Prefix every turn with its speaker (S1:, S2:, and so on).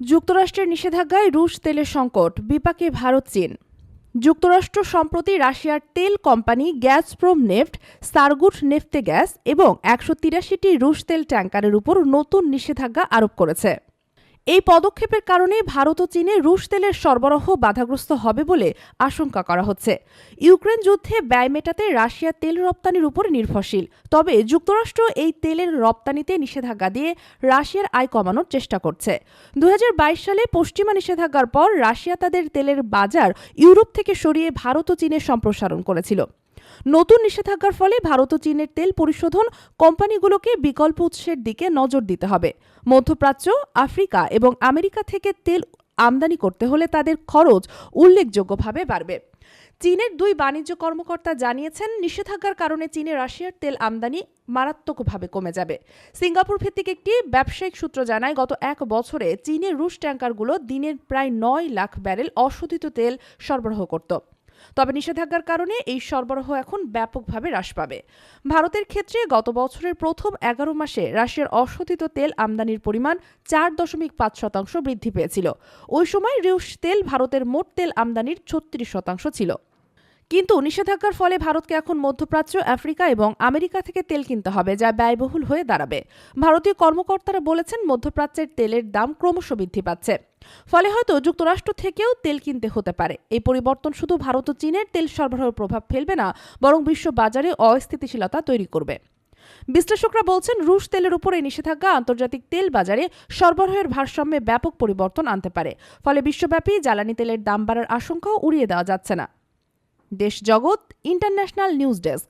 S1: যুক্তরাষ্ট্রের নিষেধাজ্ঞায় রুশ তেলের সংকট, বিপাকে ভারত চীন। যুক্তরাষ্ট্র সম্প্রতি রাশিয়ার তেল company Gazprom Neft, Surgutneftegas এবং একশো তিরাশিটি রুশ তেল ট্যাঙ্কারের উপর নতুন নিষেধাজ্ঞা আরোপ করেছে। এই পদক্ষেপের কারণে ভারত ও চীনে রুশ তেলের সরবরাহ বাধাগ্রস্ত হবে বলে আশঙ্কা করা হচ্ছে। ইউক্রেন যুদ্ধে ব্যয় মেটাতে রাশিয়া তেল রপ্তানির উপর নির্ভরশীল। তবে যুক্তরাষ্ট্র এই তেলের রপ্তানিতে নিষেধাজ্ঞা দিয়ে রাশিয়ার আয় কমানোর চেষ্টা করছে। দু হাজার বাইশ সালে পশ্চিমা নিষেধাজ্ঞার পর রাশিয়া তাদের তেলের বাজার ইউরোপ থেকে সরিয়ে ভারত ও চীনে সম্প্রসারণ করেছিল। নতুন নিষেধাজ্ঞার ফলে ভারত ও চীনের তেল পরিশোধন কোম্পানিগুলোকে বিকল্প উৎসের দিকে নজর দিতে হবে। মধ্যপ্রাচ্য, আফ্রিকা এবং আমেরিকা থেকে তেল আমদানি করতে হলে তাদের খরচ উল্লেখযোগ্যভাবে বাড়বে। চীনের দুই বাণিজ্য কর্মকর্তা জানিয়েছেন, নিষেধাজ্ঞার কারণে চীনে রাশিয়ার তেল আমদানি মারাত্মকভাবে কমে যাবে। সিঙ্গাপুর ভিত্তিক একটি ব্যবসায়িক সূত্র জানায়, গত এক বছরে চীনের রুশ ট্যাঙ্কারগুলো দিনের প্রায় নয় লাখ ব্যারেল অশোধিত তেল সরবরাহ করত। তবে নিষেধাজ্ঞার কারণে এই সরবরাহ এখন ব্যাপকভাবে হ্রাস পাবে। ভারতের ক্ষেত্রে গত বছরের প্রথম এগারো মাসে রাশিয়ার অশোধিত তেল আমদানির পরিমাণ চার দশমিক পাঁচ শতাংশ বৃদ্ধি পেয়েছিল। ওই সময় রুশ তেল ভারতের মোট তেল আমদানির ছত্রিশ শতাংশ ছিল। কিন্তু নিষেধাজ্ঞার ফলে ভারতকে এখন মধ্যপ্রাচ্য, আফ্রিকা এবং আমেরিকা থেকে তেল কিনতে হবে, যা ব্যয়বহুল হয়ে দাঁড়াবে। ভারতীয় কর্মকর্তারা বলেছেন, মধ্যপ্রাচ্যের তেলের দাম ক্রমশ বৃদ্ধি পাচ্ছে। ফলে হয়তো যুক্তরাষ্ট্র থেকেও তেল কিনতে হতে পারে। এই পরিবর্তন শুধু ভারত ও চীনের তেল সরবরাহের প্রভাব ফেলবে না, বরং বিশ্ব বাজারে অস্থিতিশীলতা তৈরি করবে। বিশ্লেষকরা বলছেন, রুশ তেলের উপর নিষেধাজ্ঞা আন্তর্জাতিক তেল বাজারে সরবরাহের ভারসাম্যে ব্যাপক পরিবর্তন আনতে পারে। ফলে বিশ্বব্যাপী জ্বালানি তেলের দাম বাড়ার আশঙ্কাও উড়িয়ে দেওয়া যাচ্ছে না। দেশ জগৎ ইন্টারন্যাশনাল নিউজ ডেস্ক